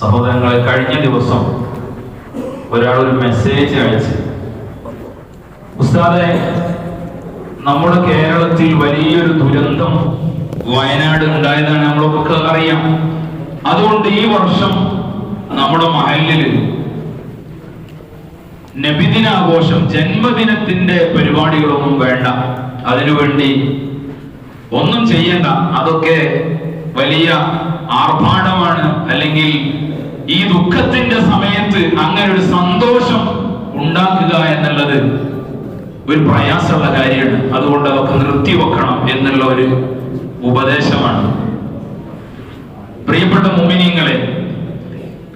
സഹോദരങ്ങളെ കഴിഞ്ഞ ദിവസം ഒരാൾ ഒരു മെസ്സേജ് അയച്ച്. ഉസ്താദെ നമ്മുടെ കേരളത്തിൽ വലിയൊരു ദുരന്തം വയനാട് ഉണ്ടായതാണ് നമ്മളൊക്കെ അറിയാം. അതുകൊണ്ട് ഈ വർഷം നമ്മുടെ മഹലിൽ നബിദിനാഘോഷം ജന്മദിനത്തിന്റെ പരിപാടികളൊന്നും വേണ്ട. അതിനുവേണ്ടി ഒന്നും ചെയ്യണ്ട. അതൊക്കെ വലിയ ആർഭാടമാണ് അല്ലെങ്കിൽ ഈ ദുഃഖത്തിന്റെ സമയത്ത് അങ്ങനെ ഒരു സന്തോഷം ഉണ്ടാക്കുക എന്നുള്ളത് ഒരു പ്രയാസമുള്ള കാര്യമാണ്. അതുകൊണ്ട് അതൊക്കെ നിർത്തിവെക്കണം എന്നുള്ള ഒരു ഉപദേശമാണ്. പ്രിയപ്പെട്ട മോമിനിയങ്ങളെ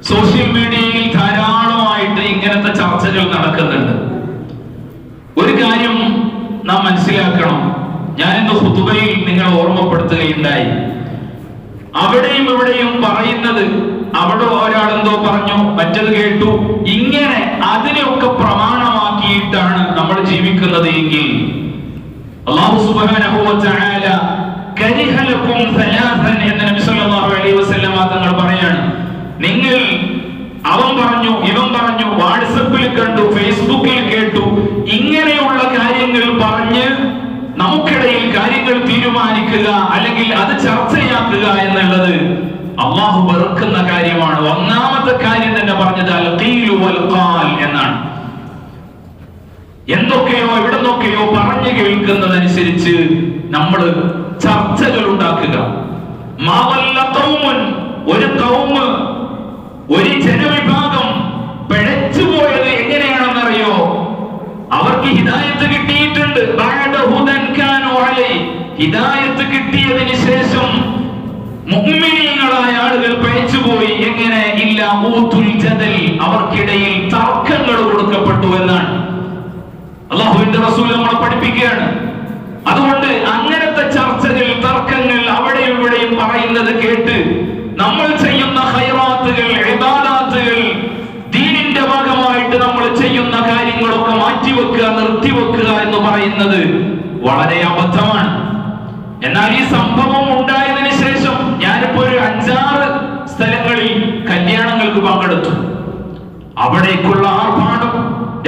സോഷ്യൽ മീഡിയയിൽ ധാരാളമായിട്ട് ഇങ്ങനത്തെ ചർച്ചകൾ നടക്കുന്നുണ്ട്. ഒരു കാര്യം നാം മനസ്സിലാക്കണം. ഞാൻ എന്റെ ഹുതുബയിൽ നിങ്ങളെ ഓർമ്മപ്പെടുത്തുകയുണ്ടായി. അവിടെയും ഇവിടെയും പറയുന്നത് അവിടെ ഒരാളെന്തോ പറഞ്ഞു മറ്റത് കേട്ടു. ഇങ്ങനെ അതിനെയൊക്കെ പ്രമാണമാക്കിയിട്ടാണ് നമ്മൾ ജീവിക്കുന്നത് എങ്കിൽ. അള്ളാഹു തങ്ങൾ പറയാണ്. നിങ്ങൾ അവൻ പറഞ്ഞു ഇവൻ പറഞ്ഞു വാട്സപ്പിൽ കണ്ടു ഫേസ്ബുക്കിൽ കേട്ടു ഇങ്ങനെയുള്ള കാര്യങ്ങൾ പറഞ്ഞ് നമുക്കിടയിൽ കാര്യങ്ങൾ തീരുമാനിക്കുക അല്ലെങ്കിൽ അത് ചർച്ചയാക്കുക എന്നുള്ളത് അള്ളാഹു വെറുക്കുന്ന കാര്യമാണ്. ഒന്നാമത്തെ കാര്യം തന്നെ പറഞ്ഞത് വൽ എന്നാണ്. എന്തൊക്കെയോ എവിടെ നിന്നൊക്കെയോ പറഞ്ഞു കേൾക്കുന്നതനുസരിച്ച് നമ്മൾ ചർച്ചകൾ ഉണ്ടാക്കുക. ഒരു കൗമ് ഒരു ജനവിഭാഗം പിഴച്ചുപോയത് എങ്ങനെയാണെന്നറിയോ? അവർക്ക് ഹിദായത്ത് കിട്ടിയിട്ടുണ്ട്. ഹിദായത്ത് ജദൽ അവർക്കിടയിൽ തർക്കങ്ങൾ കൊടുക്കപ്പെട്ടു എന്നാണ്. അള്ളാഹുവിന്റെ റസൂൽ നമ്മളെ പഠിപ്പിക്കുകയാണ്. അതുകൊണ്ട് അങ്ങനത്തെ ചർച്ചകൾ തർക്കങ്ങൾ അവിടെ ഇവിടെയും പറയുന്നത് കേട്ട് നമ്മൾ ചെയ്യുന്ന ഹൈറാത്തുകൾ ഇബാദാത്തുകൾ ദീനിന്റെ ഭാഗമായിട്ട് നമ്മൾ ചെയ്യുന്ന കാര്യങ്ങളൊക്കെ മാറ്റിവെക്കുക നിർത്തിവെക്കുക എന്ന് പറയുന്നത് വളരെ അബദ്ധമാണ്. എന്നാൽ ഈ സംഭവം ഉണ്ടായതിനു പങ്കെടുത്തു. അവിടേക്കുള്ള ആർഭാടം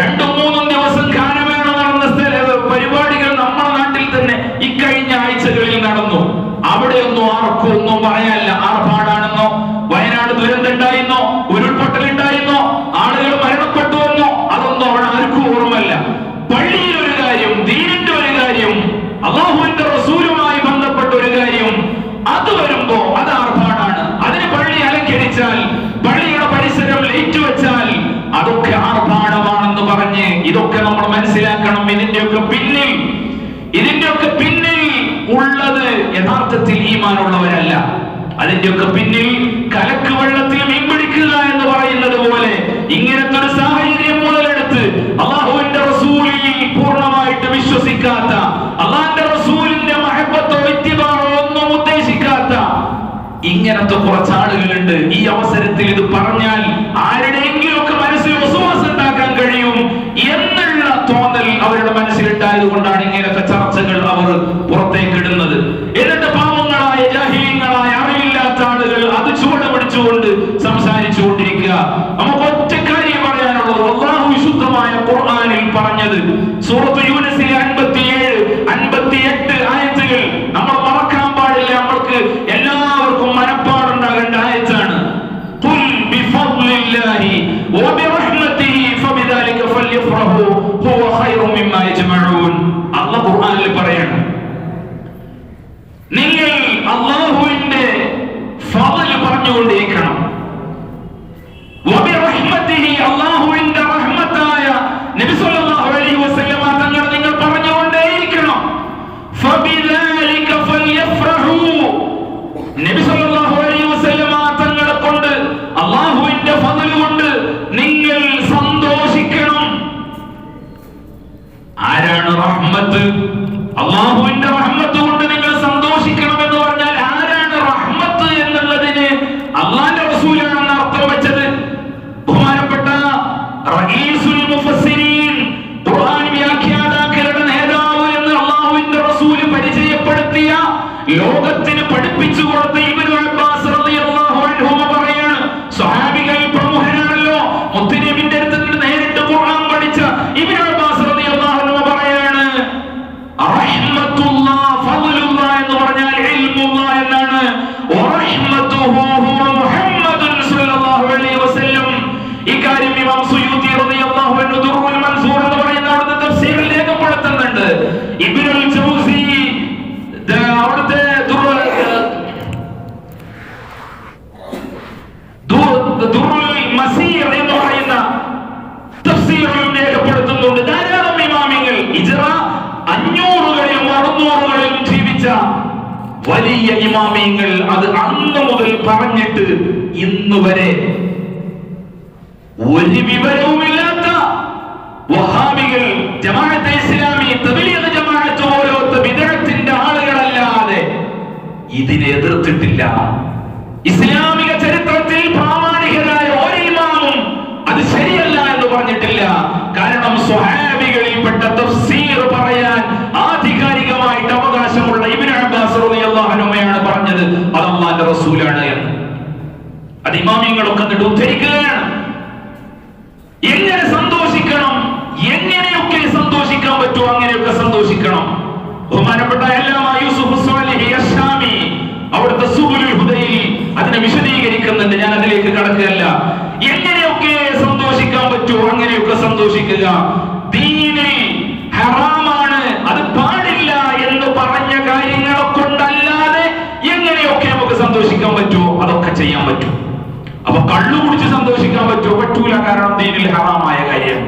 രണ്ടും മൂന്നും ദിവസം ഗാനമേള നടന്ന സ്ഥല പരിപാടികൾ നമ്മുടെ നാട്ടിൽ തന്നെ ഇക്കഴിഞ്ഞ ആഴ്ചകളിൽ നടന്നു അവിടെയൊന്നും ആർക്കും ഒന്നും പറയാനില്ല ആർഭാടാണെന്നോ വയനാട് ദുരന്തം ഉണ്ടായിരുന്നോ ഉരുൾപൊട്ടൽ ഉണ്ടായിരുന്നോ ആളുകൾ മരണപ്പെട്ടു എന്നോ അതൊന്നും അവിടെ ആർക്കും ഓർമ്മല്ല പള്ളിയിൽ ഒരു കാര്യം ദീനിന്റെ ഒരു കാര്യം അള്ളാഹുവിന്റെ റസൂലുമായി ബന്ധപ്പെട്ട ഒരു കാര്യം അത് വരുമ്പോ അത് ആർഭാടാണ് അതിന് പള്ളി അലങ്കരിച്ചാൽ പള്ളിയുടെ പരിസരം ലൈറ്റ് വെച്ചാൽ അതൊക്കെ ആർഭാടമാണെന്ന് പറഞ്ഞ് ഇതൊക്കെ നമ്മൾ മനസ്സിലാക്കണം ഇതിന്റെയൊക്കെ പിന്നിൽ ഇതിന്റെയൊക്കെ പിന്നിൽ ഉള്ളത് യഥാർത്ഥത്തിൽ ഈമാനുള്ളവരല്ല. അതിന്റെയൊക്കെ പിന്നിൽ হুয়া খায়রুম মিম্মা ইয়াজমাউন റഹ്മത്ത് അള്ളാഹുവിന്റെ റഹ്മത്ത് കൊണ്ട് നിങ്ങൾ സന്തോഷിക്കണമെന്ന് പറഞ്ഞാൽ ആരാണ് റഹ്മത്ത് എന്നുള്ളതിന് അള്ളാന്റെ റസൂലാണെന്ന് അർത്ഥം വെച്ചത്? ബഹുമാനപ്പെട്ട എന്ന് അള്ളാഹുവിന്റെ റസൂൽ പരിചയപ്പെടുത്തിയ ലോകത്തിന് പഠിപ്പിച്ചു കൊടുത്ത ഇമാമിയങ്ങൾ അത് അന്ന് മുതൽ പറഞ്ഞിട്ട് ഇന്ന് വരെ ഒരു വിവരവുമില്ലാത്ത വഹാബികൾ ജമാഅത്തെ ഇസ്ലാമി തബ്ലീഗ് ജമാഅത്ത് ഓരോത്ത വിദഗ്ധത്തിന്റെ ആളുകളല്ലാതെ ഇതിനെ എതിർത്തിട്ടില്ല. ഇസ്ലാമിക ചരിത്രത്തിൽ പ്രാമാണികരായ ഒരു ഇമാമും അത് ശരിയല്ല എന്ന് പറഞ്ഞിട്ടില്ല. കാരണം സ്വഹാബികളിൽപ്പെട്ട തഫ്സീർ പറയാൻ ആധികാരികമായിട്ട് അവകാശമുള്ള ഇബ്നു അബ്ബാസ് റളിയല്ലാഹു അൻഹുയാണ് പറഞ്ഞത് അത് അല്ലാഹുവിന്റെ റസൂലാണ് എന്ന് അത് ഇമാമിയങ്ങളൊക്കെ എന്നിട്ട് ഉദ്ധരിക്കുകയാണ്. എങ്ങനെ സന്തോഷിക്കണം? എങ്ങനെയൊക്കെ സന്തോഷിക്കാൻ പറ്റുമോ? അങ്ങനെയൊക്കെ സന്തോഷിക്കണം. ബഹുമാനപ്പെട്ട എല്ലാം അവിടുത്തെ അതിനെ വിശദീകരിക്കുന്നുണ്ട്. ഞാൻ അതിലേക്ക് കടക്കുകയല്ല. എങ്ങനെയൊക്കെ സന്തോഷിക്കാൻ പറ്റുമോ? അങ്ങനെയൊക്കെ സന്തോഷിക്കുക. കള്ളു കുടിച്ച് സന്തോഷിക്കാൻ പറ്റുമോ? പറ്റൂല കാരണം ദീനിൽ ഹറാമായ കാര്യം.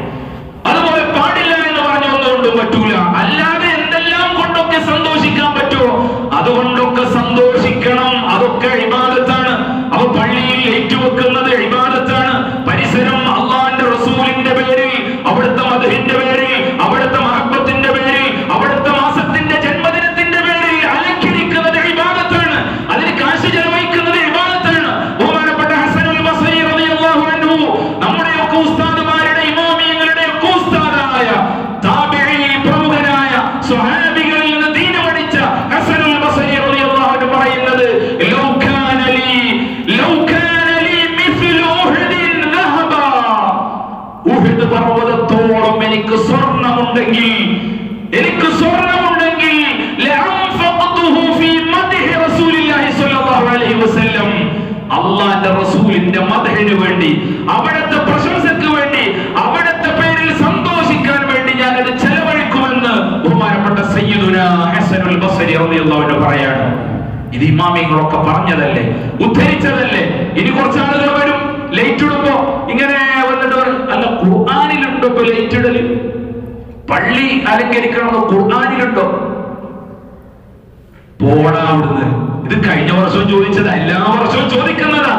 അതുപോലെ പാടില്ല എന്ന് പറഞ്ഞു ഒന്നുകൊണ്ട് പറ്റൂല. അല്ലാതെ എന്തെല്ലാം കൊണ്ടൊക്കെ സന്തോഷിക്കാൻ പറ്റുമോ? അതുകൊണ്ടൊക്കെ സന്തോഷിക്കണം. അതൊക്കെ ഇബാദത്താണ്. അപ്പൊ പള്ളിയിൽ ഏറ്റുവെക്കുന്നത് വേണ്ടി അവിടുത്തെ പ്രശംസക്ക് വേണ്ടി അവിടുത്തെ പേരിൽ സന്തോഷിക്കാൻ വേണ്ടി ഞാൻ അത് ചെലവഴിക്കുമെന്ന് ബഹുമാനപ്പെട്ട സയ്യിദുന റളിയല്ലാഹു പറയാണ്. ഇത് ഇമാമിങ്ങളൊക്കെ പറഞ്ഞതല്ലേ? ഉദ്ധരിച്ചതല്ലേ? ഇനി കുറച്ച് ആളുകൾ വരും ലൈറ്റ് ഇടുമ്പോ ഇങ്ങനെ വന്നിട്ട് അല്ല ഖുർആാനിലുണ്ടോ ഇപ്പൊ ലൈറ്റ് പള്ളി അലങ്കരിക്കണമെന്ന് ഖുർആാനിലുണ്ടോ? പോടാ അവിടുന്ന്. ഇത് കഴിഞ്ഞ വർഷവും ചോദിച്ചതാ എല്ലാ വർഷവും ചോദിക്കുന്നതാ.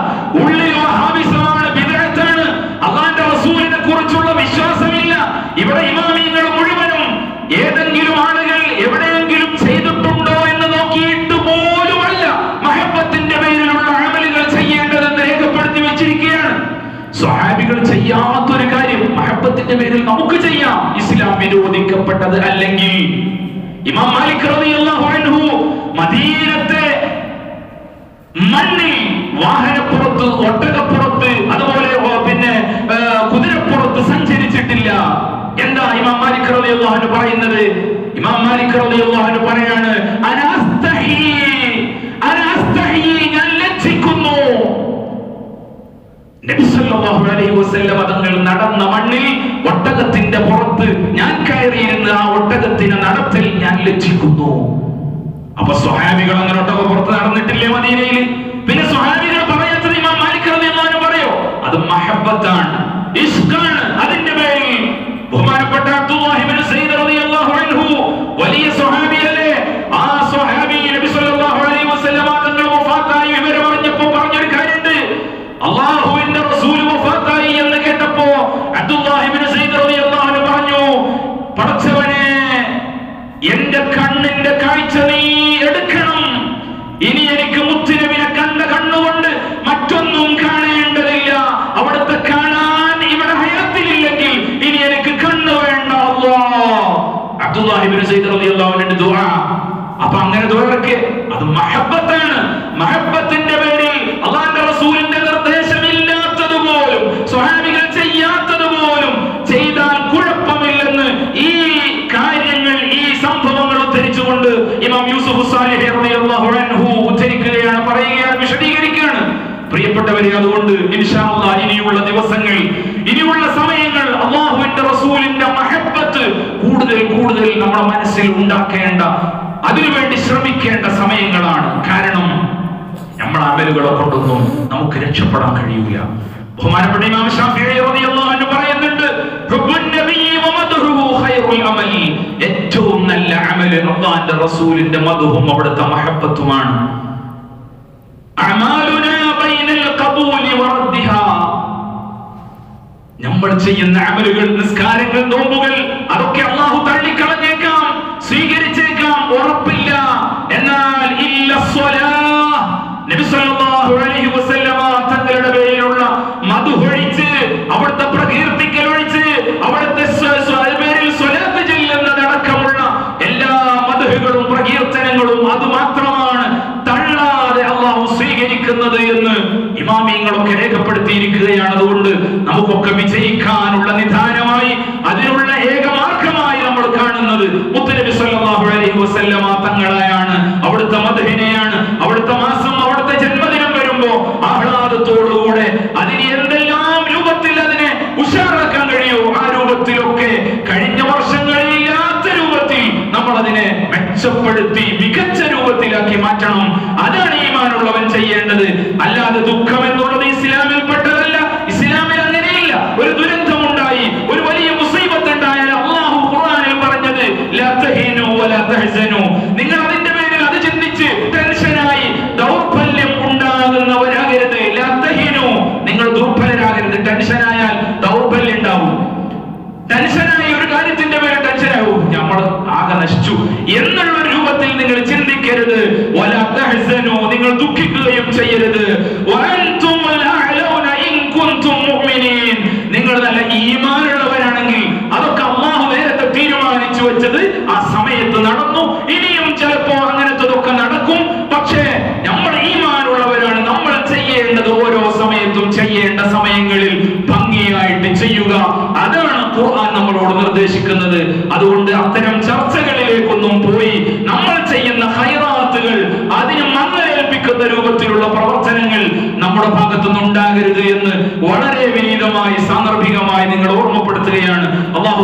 വിരോധിക്കപ്പെട്ടത് അല്ലെങ്കിൽ ഇമാം മാലിക് റളിയല്ലാഹു അൻഹു മദീനത്തെ മണ്ണിൽ വാഹനപ്പുറത്ത് ഒട്ടകപ്പുറത്ത് അതുപോലെ പിന്നെ കുതിരപ്പുറത്ത് സഞ്ചരിച്ചിട്ടില്ല. എന്താ ഇമാം മാലിക് റളിയല്ലാഹു അൻഹു പറയുന്നത്? ഇമാം മാലിക് റളിയല്ലാഹു അൻഹു പറയാണ് അനാസ്തഹി അനാസ്തഹി ഞാൻ ലജ്ജിക്കുന്നു. നബി സല്ലല്ലാഹു അലൈഹി വസല്ലം തങ്ങൾ നടന്ന മണ്ണിൽ ഒട്ടകത്തിന്റെ പുറത്ത് ഞാൻ ഒട്ടകത്തിന് നടത്തൽ ഞാൻ ലജ്ജിക്കുന്നു. അപ്പൊ സ്വഹാബികൾ അങ്ങനെ ഒട്ടക പുറത്ത് നടന്നിട്ടില്ലേ മദീനയിൽ പിന്നെ സ്വഹാബികൾ പറയാത്തത് ഇമാം മാലിക് റളിയല്ലാഹു പറയോ? അത് മഹബ്ബത്താണ് ഇഷ്കാണ് അതിന്റെ പേരിൽ ബഹുമാനപ്പെട്ട അബ്ദുല്ലാഹി ഇബ്നു സയ്യിദ് റളിയല്ലാഹു അൻഹു വലിയ സ്വഹാബിയല്ലേ ആ സ്വഹാബി നബി സല്ലല്ലാഹു അലൈഹി വസല്ലം തങ്ങൾ വഫാത്തായി വിവരം അറിഞ്ഞപ്പോൾ പറഞ്ഞൊരു കാര്യമുണ്ട് അള്ളാഹുവിന്റെ റസൂൽ വഫാത്തായി എന്ന് കേട്ടപ്പോ അബ്ദുല്ലാഹി ഇബ്നു സയ്യിദ് റളിയല്ലാഹു അൻഹു പറഞ്ഞു പടച്ചവനെ എന്റെ കണ്ണിന്റെ കാഴ്ച നീ എടുക്കണം ഇനി എനിക്ക് മുത്തുനബിനെ കണ്ട കണ്ണുകൊണ്ട് മറ്റൊന്നും കാണേണ്ടതില്ല അവിടുത്തെ കാണാൻ ഇവിടെ ഹയത്തിലില്ലെങ്കിൽ ഇനി എനിക്ക് കണ്ണ് വേണ്ട അല്ലാ അബ്ദുല്ലാഹി ഇബ്നു സയ്യിദ് റളിയല്ലാഹു അൻഹു ദുആ അപ്പൊ അങ്ങനെ ദുആക്ക് അത് മഹബ്ബത്താണ് മഹബ്ബത്തിന്റെ പേരിൽ അള്ളാന്റെ റസൂലിന്റെ നിർദ്ദേശമില്ലാത്തത് പോലും സ്വഹാബികൾ ചെയ്യാത്തത് പോലും ചെയ്താൽ കുഴപ്പമില്ലെന്ന് ഈ കാര്യങ്ങൾ ഈ സംഭവങ്ങൾ ഉദ്ധരിച്ചുകൊണ്ട് ഇമാം യൂസുഫ് സാലിഹ് ഉദ്ധരിക്കുകയാണ് പറയുകയാണ് വിശദീകരിക്കുകയാണ്. പ്രിയപ്പെട്ടവരെ അതുകൊണ്ട് ഇനിയുള്ള ദിവസങ്ങൾ ഇനിയുള്ള സമയങ്ങൾ അള്ളാഹുവിന്റെ റസൂലിന്റെ മഹബത്ത് കൂടുതൽ കൂടുതൽ നമ്മുടെ മനസ്സിൽ ഉണ്ടാക്കേണ്ട അതിനുവേണ്ടി ശ്രമിക്കേണ്ട സമയങ്ങളാണ്. കാരണം നമ്മൾ അമലുകളെ കൊണ്ടൊന്നും നമുക്ക് രക്ഷപ്പെടാൻ കഴിയൂല. ബഹുമാനപ്പെട്ട ഇമാം റളിയല്ലാഹു അൻഹു പറയുന്നുണ്ട് ഖൈറുൽ ഏറ്റവും നല്ല അമൽ റസൂലിന്റെ മദ്ഹും അവിടുത്തെ മഹബ്ബത്തുമാണ് അമാലുനാ ബൈനൽ ഖബൂലി നമ്മൾ ചെയ്യുന്ന അമലുകൾ നിസ്കാരങ്ങൾ നോമ്പുകൾ രേഖപ്പെടുത്തിയിരിക്കുകയാണ് അതുകൊണ്ട് നമുക്കൊക്കെ വിജയിക്കാനുള്ള നിധാനമായി അതിനുള്ള ഏക മാർഗമായി നമ്മൾ കാണുന്നത്. മുത്തുനബി സല്ലല്ലാഹു അലൈഹി വസല്ലമ തങ്ങളെയാണ്. അവിടുത്തെ മധുഹിനെയാണ്. അവിടുത്തെ മാസം അവിടുത്തെ ജന്മദിനം വരുമ്പോ ആഹ്ലാദത്തോടുകൂടെ അതിന് എന്തെല്ലാം രൂപത്തിൽ അതിനെ ഉഷാറാക്കാൻ കഴിയുമോ ആ രൂപത്തിലൊക്കെ കഴിഞ്ഞ വർഷങ്ങളിൽ ഇല്ലാത്ത രൂപത്തിൽ നമ്മൾ അതിനെ മെച്ചപ്പെടുത്തി മികച്ച രൂപത്തിലാക്കി മാറ്റണം. അതാണ് ഈമാനുള്ളവൻ ചെയ്യേണ്ടത്. അല്ലാതെ ദുഃഖം നമ്മുടെ ഭാഗത്തുനിന്ന് ഉണ്ടാകരുത് എന്ന് വളരെ വിനീതമായി സാന്ദർഭികമായി നിങ്ങൾ ഓർമ്മപ്പെടുത്തുകയാണ്. അള്ളാഹു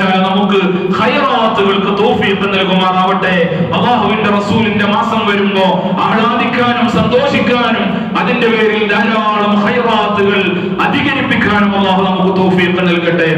തആല നമുക്ക് ഹൈറാത്തുകൾക്ക് തൗഫീഖ് നൽകുമാറാവട്ടെ. അള്ളാഹുവിന്റെ റസൂലിന്റെ മാസം വരുമ്പോ ആഹ്ലാദിക്കാനും സന്തോഷിക്കാനും അതിന്റെ പേരിൽ ധാരാളം ഹൈറാത്തുകൾ അധികരിപ്പിക്കാനും അള്ളാഹു നമുക്ക് തൗഫീഖ് നൽകട്ടെ.